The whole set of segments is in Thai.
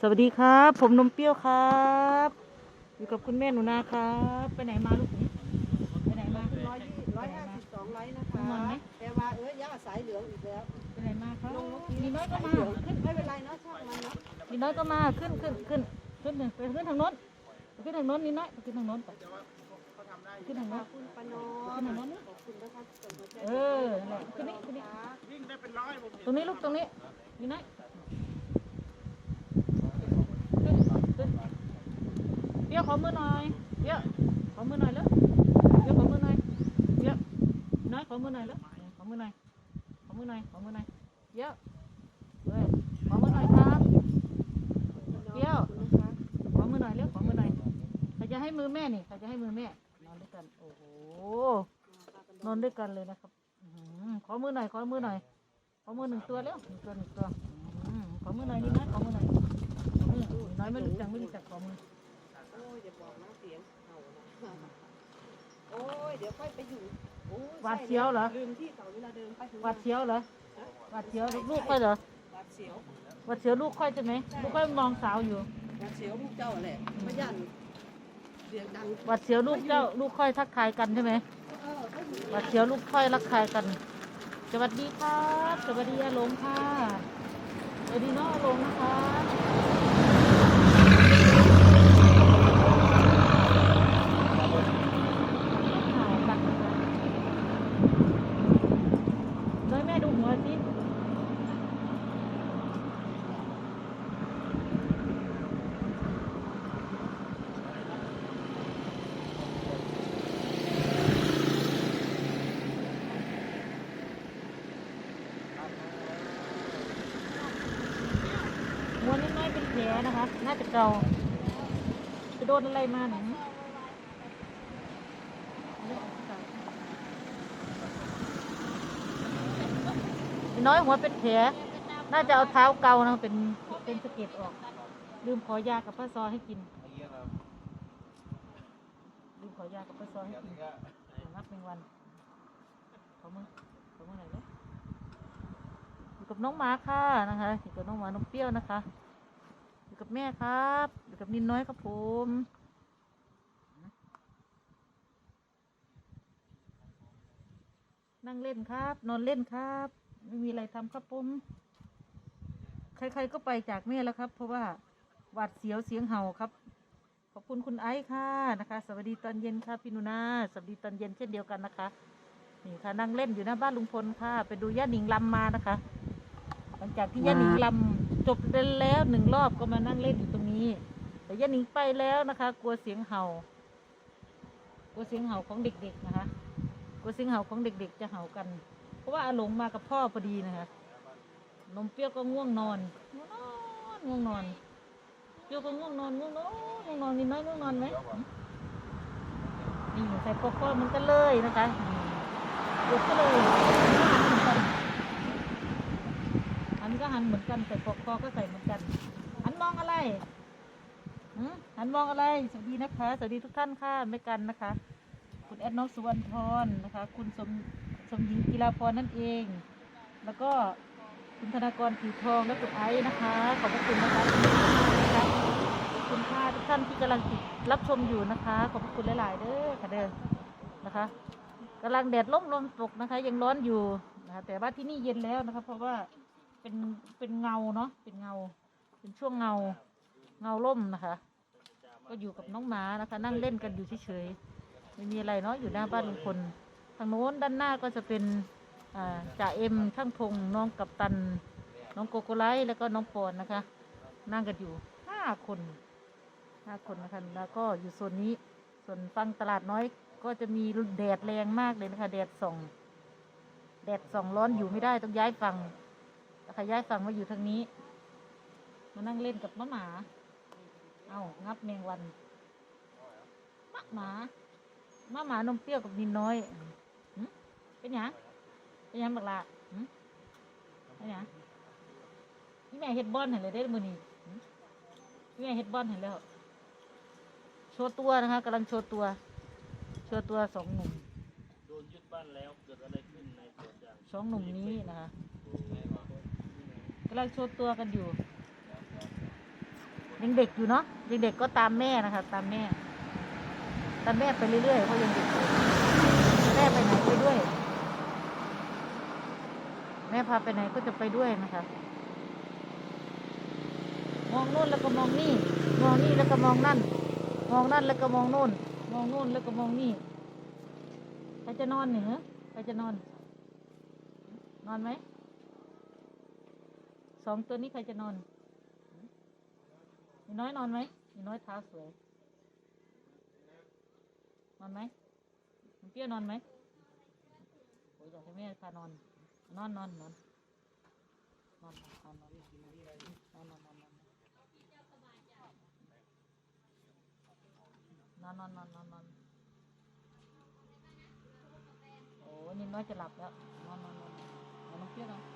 สวัสดีครับ ผมนมเปรี้ยวครับ อยู่กับคุณแม่หนูนาครับ ไปไหนมาลูกนี่ไปไหนมาร้อยยี่ร้อยห้าสิบสองไลค์นะคะนอนไหมแต่ว่าเอ้ยย่าสายเหลืองอีกแล้วไปไหนมาครับลงเมื่อกี้มีน้อยก็สายมาเหลืองขึ้นไม่เป็นไรเนาะช่างมันเนาะมีน้อยก็มาขึ้นขึ้นขึ้นขึ้นหนึ่งไปขึ้นทางโน้นไปขึ้นทางโน้นนี่น้อยไปขึ้นทางโน้นไปขึ้นทางขโน้อนบคุณปานอขึ้นทางโน้นนี่ขอบคุณนะคะส่งหัวใจเออนั่นแหละขึ้นนี่ขึ้นนี่นะคะตรงนี้ลูกตรงนี้มีน้อยขึ้นขึ้น เปรี้ยวขอมือหน่อยเปรี้ยวขอมือหน่อยแล้วเปรี้ยวขอมือหน่อยเปรี้ยวน้อยขอมือหน่อยแล้วขอมือหน่อยขอมือหน่อยขอมือหน่อยเปรี้ยวเว้ยขอมือหน่อยครับเยวขอะขอมือหน่อยเร็วขอมือหน่อยใครจะให้มือแม่นี่ใครจะให้มือแม่นอนด้วยกันโอ้โหนอนด้วยกันเลยนะครับข้อหือขอมือหน่อยขอมือหน่อยขอมือหนึ่งตัวเร็วหนึ่งตัวหนึ่งตัวข้อหือขอมือหน่อยนี่นะขอมือหน่อยน้อยไม่รู้จักไม่รู้จักขอมือ อ้ยเดี๋ยวบอกนะเสียงเห่านะโอ้ยเดี๋ยวค่อยไปอยู่โอ้ยหวาดเสียวเหรอ ลืมที่เขาเวลาเดินไปถึงหวาดเสียวเหรอหวาดเสียวลูกค่อยเหรอหวาดเสียวหวาดเสียวลูกค่อยใช่ไหมลูกค่อยมองสาวอยู่หวาดเสียวลูกเจ้าแหละไม่ยันเสียงดังหวาดเสียวลูกเจ้าลูกค่อยทักทายกันใช่ไหมเออเขาอยู่หวาดเสียวลูกค่อยรักทายกัน สวัสดีครับ สวัสดีอาหลงค่ะสวัสดีน้องอาหลงนะคะเลยแม่ดูหัวสิ หัว พ้นแผลนะคะ น่าจะเกาจะโดนอะไรมาหนูนิน้อยหัวเป็นแผลน่าจะเอาเท้าเกานะเป็นเป็นสะเก็ดออก ลืมขอยากับป้าซอให้กิน ลืมขอยากับป้าซอให้กินนับหนึ่งวันขอมือขอมือหนอยเลยอยู่กับน้องหมาค่ะนะคะอยู่กับน้องหมาน้องเปรี้ยวนะคะ อยู่กับแม่ครับ อยู่กับนินน้อยครับผมนั่งเล่นครับ นอนเล่นครับ ไม่มีอะไรทำครับผมใครๆก็ไปจากแม่แล้วครับ เพราะว่าหวาดเสียวเสียงเห่าครับ ขอบคุณคุณไอซ์ค่ะนะคะ สวัสดีตอนเย็นค่ะพี่นุนาสวัสดีตอนเย็นเช่นเดียวกันนะคะนี่ค่ะนั่งเล่นอยู่หน้าบ้านลุงพลค่ะ ไปดูย่าหนิงลำมานะคะ จากที่ย่าหนิงลำจบไปแล้วหนึ่งรอบก็มานั่งเล่นอยู่ตรงนี้ แต่ย่าหนิงไปแล้วนะคะ กลัวเสียงเห่ากลัวเสียงเห่าของเด็ก ๆนะคะกลัวเสียงเห่าของเด็ก ๆ จะเห่ากัน เพราะว่าอาหลงมากับพ่อพอดีนะคะนมเปรี้ยวก็ง่วงนอนง่วงนอนง่วงนอนเปรี้ยวก็ง่วงนอนง่วงนอนง่วงนอนนี่น้อยง่วงนอนไหมนี่ใส่ปอกคอเหมันกันเลยนะคะนี่ยกก็เลยอันนี้ก็ หันเหมือนกันใส่ปอกคอก็ใส่เหมือนกัน หันมองอะไรหันมองอะไร สวัสดีนะคะ สวัสดีทุกท่านค่ะไม่กันนะคะ คุณแอดน้องสุวรรณพรนะคะ คุณสมสมหญิงกีฬาพรนั่นเอง แล้วก็คุณธนากรผิวทองและคุณไอซ์นะคะ ขอบพระคุณนะคะนะคะขอบคุณค่ะทุกท่านที่กำลังติดรับชมอยู่นะคะ ขอบพระคุณหลาย ๆ เด้อค่ะเด้อนะคะกำลังแดดล่มลมตกนะคะ ยังร้อนอยู่นะคะแต่ว่าที่นี่เย็นแล้วนะคะ เพราะว่า เป็นเป็นเงาเนาะเป็นเงา เป็นช่วงเงาเงาล่มนะคะ ก็อยู่กับน้องหมานะคะ นั่งเล่นกันอยู่เฉยๆไม่มีอะไรเนาะอยู่หน้าบ้านลุงพลทางโน้นด้านหน้าก็จะเป็นจ่าเอ็มช่างพงน้องกัปตัน น้องโกโกไลท์แล้วก็น้องปอนนะคะ นั่งกันอยู่ห้าคนห้าคนนะคะแล้วก็อยู่โซนนี้ส่วนฟังตลาดน้อยก็จะมีแดดแรงมากเลยนะคะ แดดส่อง แดดส่องร้อนอยู่ไม่ได้ต้องย้ายฝั่ง คะย้ายฝั่งมาอยู่ทางนี้ มานั่งเล่นกับมะหมา เอางับแมงวันมะหมามะหมานมเปรี้ยวกับนินน้อยหึเป็นหยังเป็นหยังบักละหึเป็นหยังนี่แม่เฮ็ดบอลเห็นเลยได้อมือนี้หึนี่แม่เฮ็ดบอลเห็นแล้วโชว์ตัวนะคะกำลังโชว์ตัว โชว์ตัวสองหนุ่มโดนยึดบ้านแล้วเกิดอะไรขึ้นในสวนยางสองหนุ่มนี้นะคะกำลัโชว์ตัวกันอยู่ยังเด็กอยู่เนาะยังเด็กก็ตามแม่นะคะ ตามแม่ ตามแม่ไปเรื่อยๆเพราะยังเด็กแม่ไปไหนไปด้วย แม่พาไปไหนก็จะไปด้วยนะคะ มองโน่นแล้วก็มองนี่ มองนี่แล้วก็มองนั่น มองนั่นแล้วก็มองโน่น มองโน่นแล้วก็มองนี่ใครจะนอนเนี่ยฮะใครจะนอน นอนไหม สองตัวนี้ใครจะนอนมีน้อยนอนไหมมีน้อยเท้าสวย นอนไหมมันเปี้ยนอนไหมโอ้ยอยากให้แม่พานอนนอนนอนนอนนอนนอนนอนนอนนอนนอนนอนนอนนอนโอ้ยนี่น้อยจะหลับแล้ว นอนนอนนอนนอนเปี้ยนอน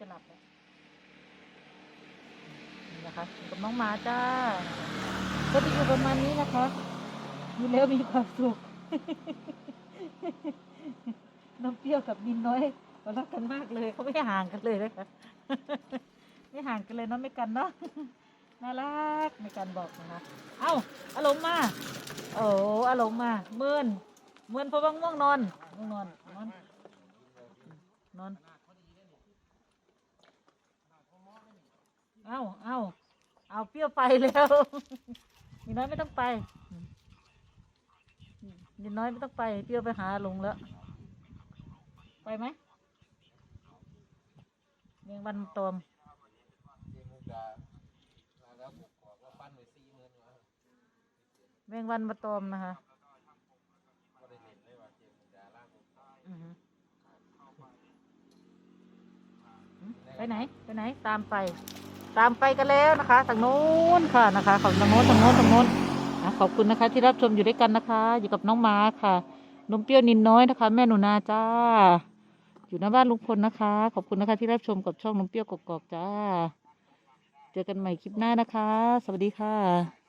จะหลับแล้วนี่นะคะกับน้องหมาจ้า ก็จะอยู่ประมาณนี้นะคะอยู่แล้วมีความสุขน้ำเปรี้ยวกับดินน้อยก็รักกันมากเลยเขาไม่ห่างกันเลยนะคะไม่ห่างกันเลยเนาะไม่กันเนาะน่ารักไม่กันบอกนะคะเอ้าอารมณ์มาโอ้อารมณ์มาเมื่อนเมื่อนเพราะว่าง่วงนอนง่วงนอนนอนนอน เอ้าเอ้าเอาเปรี้ยวไปแล้วนิดน้อยไม่ต้องไปนิดน้อยไม่ต้องไป เปรี้ยวไปหาลุงแล้ว ไปไหมเมียงวันตอมเมุกดามาแล้วบุกกอมเมงวันมาตอมนะคะได้เห็นเลยว่าเจมุกดาล่างบุกกอกอือฮึหืมไปไหน ไปไหน ตามไป ตามไปกันแล้วนะคะทางโน้นค่ะนะคะของทางโน้นทางโน้นทางโน้นอะขอบคุณนะคะที่รับชมอยู่ด้วยกันนะคะ อยู่กับน้องม้าค่ะนมเปรี้ยวนินน้อยนะคะ แม่หนูนาจ้า อยู่หน้าบ้านลุงพลนะคะ ขอบคุณนะคะที่รับชมกับช่องนมเปรี้ยวกกอกๆจ้า เจอกันใหม่คลิปหน้านะคะ สวัสดีค่ะ